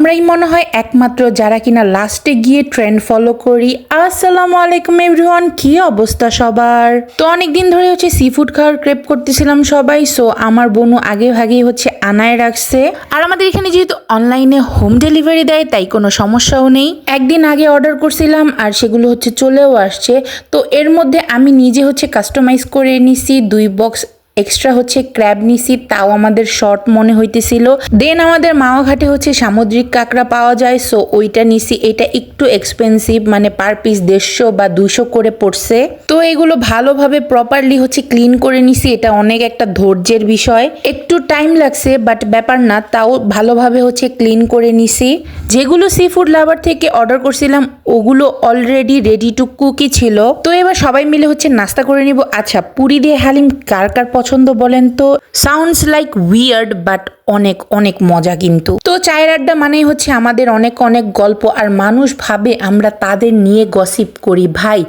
আমরাই মনে হয় একমাত্র যারা কিনা লাস্টে গিয়ে ট্রেন্ড ফলো করি। আসসালামু আলাইকুম এভরিওয়ান কি অবস্থা সবার? তো অনেক দিন ধরে হচ্ছে সি ফুড খাওয়ার ক্রেপ করতেছিলাম সবাই সো আমার বোনু আগে ভাগেই হচ্ছে আনায় রাখছে। আর আমাদের এখানে যেহেতু অনলাইনে হোম ডেলিভারি দেয়, তাই কোনো সমস্যাও নেই। একদিন আগে অর্ডার করছিলাম আর সেগুলো হচ্ছে চলেও আসছে। তো এর মধ্যে আমি নিজে হচ্ছে কাস্টমাইজ করে নিছি, দুই বক্স এক্সট্রা হচ্ছে ক্র্যাব নিছি, তাও আমাদের শর্ট মনে হইতেছিল। দেন আমাদের মাওয়াঘাটে হচ্ছে সামুদ্রিক কাঁকড়া পাওয়া যায় সো ওইটা নিছি। এটা একটু এক্সপেন্সিভ মানে পার পিস দেড়শো বা দুশো করে পড়ছে। তো এগুলো ভালোভাবে প্রপারলি হচ্ছে ক্লিন করে নিছি, এটা অনেক একটা ধৈর্যের বিষয়। একটু টাইম লাগছে বাট ব্যাপার না, তাও ভালোভাবে হচ্ছে ক্লিন করে নিছি। যেগুলো সি ফুড লাভার থেকে অর্ডার করছিলাম, ওগুলো অলরেডি রেডি টু কুকি ছিল। তো এবার সবাই মিলে হচ্ছে নাস্তা করে নিব। আচ্ছা পুরি দিয়ে হালিম কার কার পছন্দ? বলেন তো? সাউন্ডস লাইক উইয়ার্ড বাট অনেক অনেক মজা কিন্তু। তো চায়ের আড্ডা মানেই হচ্ছে আমাদের অনেক অনেক গল্প, আর মানুষ ভাবে আমরা তাদের নিয়ে গসিপ করি। ভাই,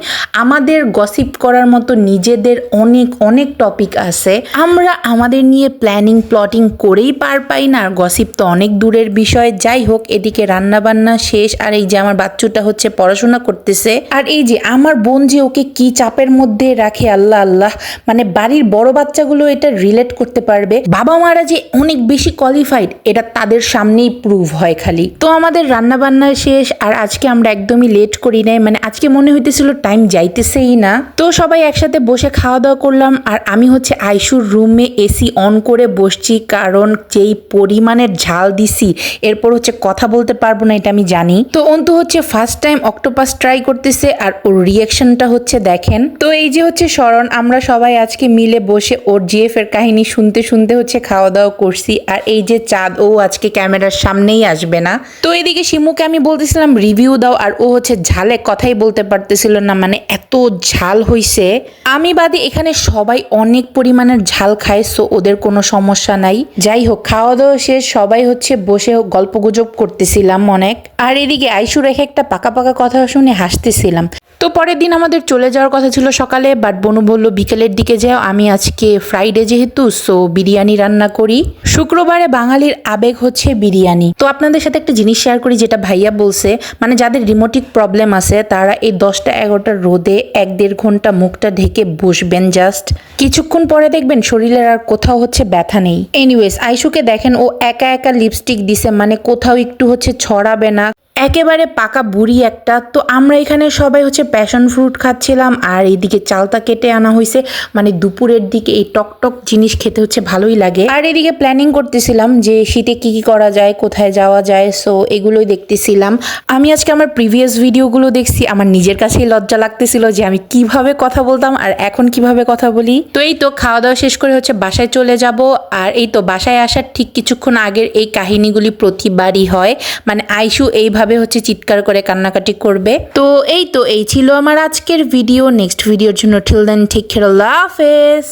আমাদের গসিপ করার মতো নিজেদের অনেক অনেক টপিক আছে। আমরা আমাদের নিয়ে প্ল্যানিং প্লটিং করেই পার পাই না, আর গসিপ তো অনেক দূরের বিষয়। যাই হোক, এদিকে রান্না বান্না শেষ, আর এই যে আমার বাচ্চুটা হচ্ছে পড়াশোনা করতেছে। আর এই যে আমার বোন যে ওকে কি চাপের মধ্যে রাখে, আল্লাহ আল্লাহ মানে বাড়ির বড় বাচ্চাগুলো এটা রিলেট করতে পারবে। বাবা মারা যে অনেক বেশি কোয়ালিফাইড এটা তাদের সামনেই প্রুভ হয় খালি। তো আমাদের রান্না বান্না শেষ, আর আজকে আমরা একদমই লেট করি নাই। মানে আজকে মনে হইতেছিল টাইম যাইতেছেই না। তো সবাই একসাথে বসে খাওয়া দাওয়া করলাম, আর আমি হচ্ছে আইসুর রুমে এসি অন করে বসছি, কারণ যেই পরিমাণের ঝাল দিছি, এরপর হচ্ছে কথা বলতে পারব না, এটা আমি জানি। তো অন্তু হচ্ছে ফার্স্ট টাইম অক্টোপাস ট্রাই করতেছে, আর ওর রিয়াকশনটা হচ্ছে দেখেন। তো এই যে হচ্ছে স্মরণ, আমরা সবাই আজকে মিলে বসে ওর জিএফ এর কাহিনী শুনতে শুনতে হচ্ছে খাওয়া দাওয়া করছি, আর এই যে চাঁদ, ও আজকে ক্যামেরার সামনেই আসবে না। তো এদিকে শিমুকে আমি বলতেছিলাম, রিভিউ দাও। আর ও হচ্ছে ঝালে কথাই বলতে পারতেছিল না মানে এত ঝাল হইছে। আমি বাদে এখানে সবাই অনেক পরিমাণের ঝাল খায় সো ওদের কোনো সমস্যা নাই। যাই হোক খাওয়া দাওয়া শেষ, সবাই হচ্ছে বসে গল্প গুজব করতেছিলাম অনেক। আর এদিকে আইসু রেখে একটা পাকা পাকা কথা শুনে হাসতেছিলাম। তো পরের দিন আমাদের চলে যাওয়ার কথা ছিল সকালে বাট বনু বলল, বিকেলের দিকে যাও, আমি আজকে ফ্রাইডে যেহেতু সো বিরিয়ানি রান্না করি। শুক্রবারে বাঙালির আবেগ হচ্ছে বিরিয়ানি। তো আপনাদের সাথে একটা জিনিস শেয়ার করি, যেটা ভাইয়া বলছে মানে যাদের রিমোটিক প্রবলেম আছে, তারা এই দশটা এগারোটা রোদে এক দেড় ঘণ্টা মুখটা ঢেকে বসবেন জাস্ট কিছুক্ষণ পরে দেখবেন শরীরের আর কোথাও হচ্ছে ব্যথা নেই। এনিওয়েজ আইসুকে দেখেন, ও একা একা লিপস্টিক দিছে মানে কোথাও একটু হচ্ছে ছড়াবে না। একেবারে পাকা বুড়ি একটা। তো আমরা এখানে সবাই হচ্ছে প্যাশন ফ্রুট খাচ্ছিলাম আর এদিকে চালতা কেটে আনা হয়েছে মানে দুপুরের দিকে এই টক টক জিনিস খেতে হচ্ছে ভালোই লাগে। আর এদিকে প্ল্যানিং করতেছিলাম যে শীতে কি কি করা যায়, কোথায় যাওয়া যায় সো এগুলোই দেখতেছিলাম। আমি আজকে আমার প্রিভিয়াস ভিডিওগুলো দেখছি, আমার নিজের কাছেই লজ্জা লাগতেছিল যে আমি কীভাবে কথা বলতাম আর এখন কীভাবে কথা বলি। তো এই তো খাওয়া দাওয়া শেষ করে হচ্ছে বাসায় চলে যাব। আর এই তো বাসায় আসার ঠিক কিছুক্ষণ আগের এই কাহিনীগুলি প্রতিবারই হয়। মানে আইসু এইভাবে হচ্ছে চিৎকার করে কান্নাকাটি করবে। তো এই তো, এই ছিল আমার আজকের ভিডিও নেক্সট ভিডিওর জন্য ঠিল দেন ঠিক খেয়াল হাফেজ।